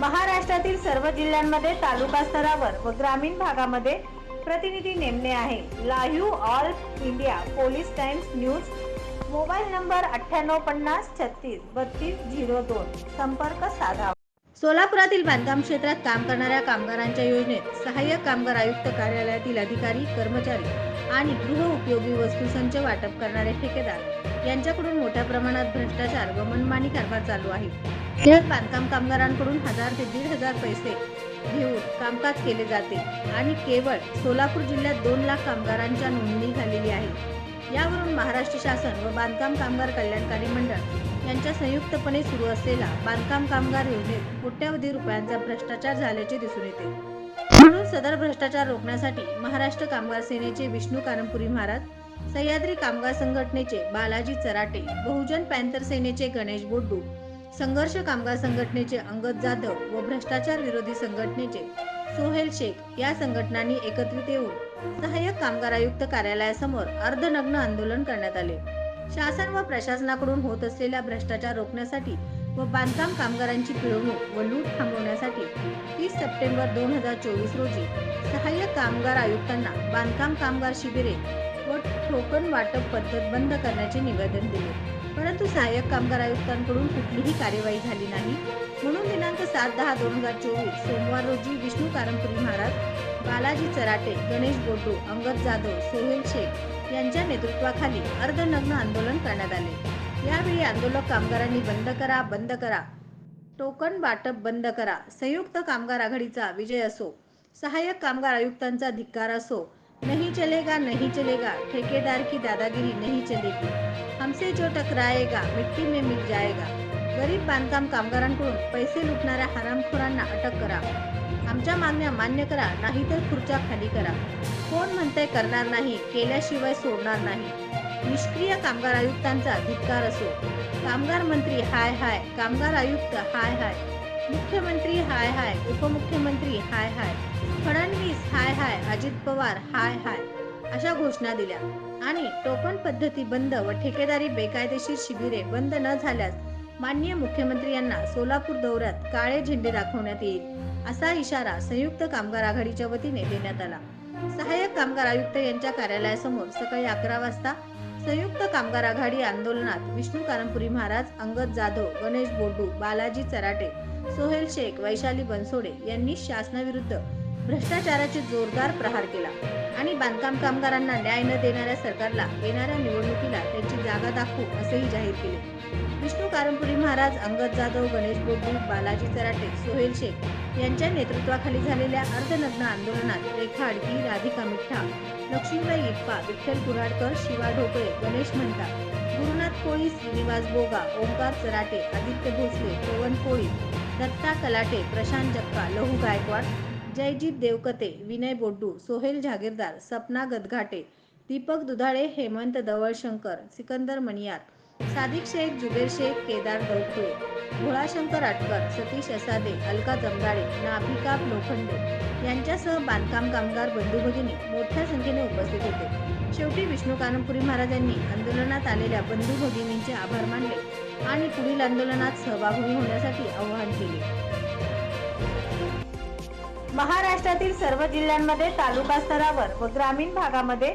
महाराष्ट्रातील सर्व जिल्ह्यांमध्ये तालुका स्तरावर व ग्रामीण भागामध्ये प्रतिनिधी नेमणे आहे. Live all India police times news mobile number अठ्ठ्याण्णव पन्नास छत्तीस बत्तीस झिरो दोन. संपर्क साधा. सोलापुरातील बांधकाम क्षेत्रात काम करणाऱ्या कामगारांच्या योजनेत सहाय्यक कामगार आयुक्त कार्यालयातील अधिकारी कर्मचारी आणि गृह उपयोगी वस्तू संच वाटप करणारे ठेकेदार यांच्याकडून मोठ्या प्रमाणात भ्रष्टाचार व मनमानी कारभार चालू आहे. त्यात बांधकाम कामगारांकडून हजार ते दीड हजार पैसे घेऊन कामकाज केले जाते आणि केवळ सोलापूर जिल्ह्यात दोन लाख कामगारांच्या नोंदणी झालेली आहे. यावरून महाराष्ट्र शासन व बांधकाम कामगार कल्याणकारी मंडळ यांच्या संयुक्तपणे सुरू असलेला बांधकाम कामगार योजनेत कोट्यावधी रुपयांचा भ्रष्टाचार झाल्याचे दिसून येते. म्हणून सदर भ्रष्टाचार रोखण्यासाठी महाराष्ट्र कामगार सेनेचे विष्णू कारंपुरी महाराज सह्याद्री कामगार संघटनेचे बालाजी चराटे बहुजन पॅन्थर सेनेचे गणेश बोड्डू संघर्ष कामगार संघटनेचे अंगद जाधव व भ्रष्टाचार विरोधी संघटनेचे सोहेल शेख या संघटनांनी एकत्रित येऊन सहाय्यक कामगार आयुक्त कार्यालयासमोर अर्धनग्न आंदोलन करण्यात आले. शासन व प्रशासनाकडून होत असलेला भ्रष्टाचार रोखण्यासाठी व बांधकाम कामगारांची पिळवणूक व लूट थांबवण्यासाठी तीस सप्टेंबर दोन हजार चोवीस रोजी सहाय्यक कामगार आयुक्तांना बांधकाम कामगार शिबिरे व टोकन वाटप पद्धत बंद करण्याचे निवेदन दिले. परंतु सहाय्यक कामगार आयुक्तांकडून कुठलीही कार्यवाही झाली नाही. म्हणून दिनांक सात दहा दोन हजार चोवीस सोमवार रोजी विष्णू कारंपुरी महाराज बालाजी चराटे गणेश बोड्डू अंगद जाधव सोहेल शेख यांच्या नेतृत्वाखाली अर्धनग्न आंदोलन करण्यात आले. यावेळी आंदोलक कामगारांनी बंद करा बंद करा. टोकन वाटप बंद करा. संयुक्त कामगार आघाडीचा विजय असो सहाय्यक कामगार आयुक्तांचा धिक्कार असो नहीं चलेगा नहीं चलेगा। ठेकेदार की दादागिरी नहीं चलेगी। हमसे जो टकराएगा मिट्टी में मिल जाएगा। गरीब बांधकाम कामगारांकडून पैसे लुटणाऱ्या हरामखोरांना अटक करा। आमच्या मागण्या मान्य करा नाहीतर खुर्च्या खाली करा. कोण म्हणतंय करणार नाही केल्याशिवाय सोडणार नाही. निष्क्रिय कामगार आयुक्तांचा धिक्कार असो. कामगार मंत्री हाय हाय कामगार आयुक्त हाय हाय. मुख्यमंत्री हाय हाय उपमुख्यमंत्री हाय हाय फडणवीस हाय हाय अजित पवार हाय हाय अशा घोषणा दिल्या. आणि टोकन पद्धती बंद व ठेकेदारी बेकायदेशीर शिबिरे बंद न झाल्यास माननीय मुख्यमंत्री यांना सोलापूर दौऱ्यात काळे झेंडे दाखवण्यात येईल असा इशारा संयुक्त कामगार आघाडीच्या वतीने देण्यात आला. सहाय्यक कामगार आयुक्त यांच्या कार्यालयासमोर सकाळी अकरा वाजता संयुक्त कामगार आघाडी आंदोलनात विष्णू कारंपुरी महाराज अंगद जाधव गणेश बोडू बालाजी चराटे सोहेल शेख वैशाली बनसोडे यांनी शासनाविरुद्ध भ्रष्टाचाराचे जोरदार प्रहार केला आणि बांधकाम कामगारांना न्याय न देणाऱ्या सरकारला येणाऱ्या निवडणुकीला त्यांची जागा दाखवू असेही जाहीर केले. विष्णू कारंपुरी महाराज अंगद जाधव गणेश बोड्डू बालाजी चराटे सोहेल शेख यांच्या नेतृत्वाखाली झालेल्या अर्धनग्न आंदोलनात रेखा अडकी राधिका मिठ्ठा लक्ष्मीबाई इप्पा विठ्ठल कुराडकर शिवा ढोकळे गणेश म्हणता गुरुनाथ कोळी श्रीनिवास बोगा ओंकार चराटे आदित्य भोसले पवन कोळी दत्ता कलाटे प्रशांत जक्का लहू गायकवाड जयजीत देवकते विनय बोड्डू सोहेल जागीरदार सपना गदघाटे दीपक दुधाळे हेमंत दवळशंकर सिकंदर मणियार सादिक शेख जुबेर शेख केदार दौखुळे भोळाशंकर आटकर सतीश असादे अलका जमदाडे नाभिका लोखंडे यांच्यासह बांधकाम कामगार बंधू भगिनी मोठ्या संख्येने उपस्थित होते. शेवटी विष्णू कानपुरी महाराजांनी आंदोलनात आलेल्या बंधू भगिनींचे आभार मानले आणि पुढील आंदोलनात सहभागी होण्यासाठी आवाहन केले. महाराष्ट्रातील सर्व जिल्ह्यांमध्ये तालुका स्तरावर व ग्रामीण भागामध्ये